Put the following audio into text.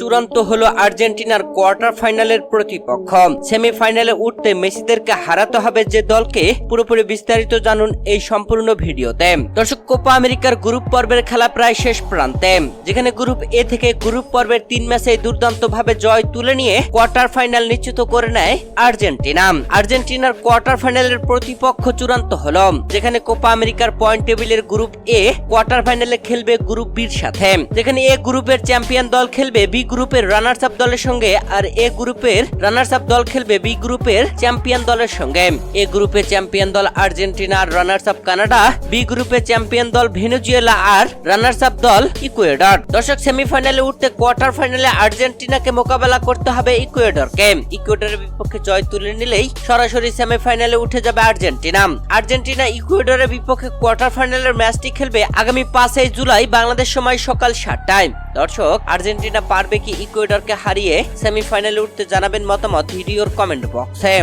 চূড়ান্ত হলো আর্জেন্টিনার কোয়ার্টার ফাইনালের প্রতিপক্ষ। সেমিফাইনালে উঠতে মেসিদেরকে হারাতে হবে যে দলকে, পুরোপুরি বিস্তারিত জানুন এই সম্পূর্ণ ভিডিওতে। দর্শক, কোপা আমেরিকার গ্রুপ পর্বের খেলা প্রায় শেষ প্রান্তে। যেখানে গ্রুপ এ থেকে গ্রুপ পর্বের তিন ম্যাচে দুর্দান্ত ভাবে জয় তুলে নিয়ে কোয়ার্টার ফাইনাল নিশ্চিত করে নেয় আর্জেন্টিনা। আর্জেন্টিনার কোয়ার্টার ফাইনালের প্রতিপক্ষ চূড়ান্ত হলো, যেখানে কোপা আমেরিকার পয়েন্ট টেবিলের গ্রুপ এ কোয়ার্টার ফাইনালে খেলবে গ্রুপ বির সাথে। যেখানে এ গ্রুপের চ্যাম্পিয়ন দল খেলবে বি গ্রুপের রানার্স আপ দলের সঙ্গে আর এ গ্রুপের রানার্স আপ দল খেলবে বি গ্রুপের চ্যাম্পিয়ন দলের সঙ্গে। এ গ্রুপে চ্যাম্পিয়ন দল আর্জেন্টিনা আর রানার্স আপ কানাডা, বি গ্রুপে চ্যাম্পিয়ন দল ভেনেজুয়েলা আর রানার্স আপ দল ইকুয়েডর। দর্শক, সেমিফাইনালে উঠতে কোয়ার্টার ফাইনালে আর্জেন্টিনাকে মোকাবেলা করতে হবে ইকুয়েডর ইকুয়েডরকে। ইকুয়েডরের বিপক্ষে জয় তুলে নিলেই সরাসরি সেমিফাইনালে উঠে যাবে আর্জেন্টিনা। আর্জেন্টিনা ইকুয়েডরের বিপক্ষে কোয়ার্টার ফাইনালের ম্যাচটি খেলবে আগামী পাঁচই জুলাই বাংলাদেশ সময় সকাল সাতটায়। দর্শক, আর্জেন্টিনা কি ইকুয়েডরকে হারিয়ে সেমিফাইনালে উঠতে জানাবেন মতামত ভিডিওর কমেন্ট বক্সে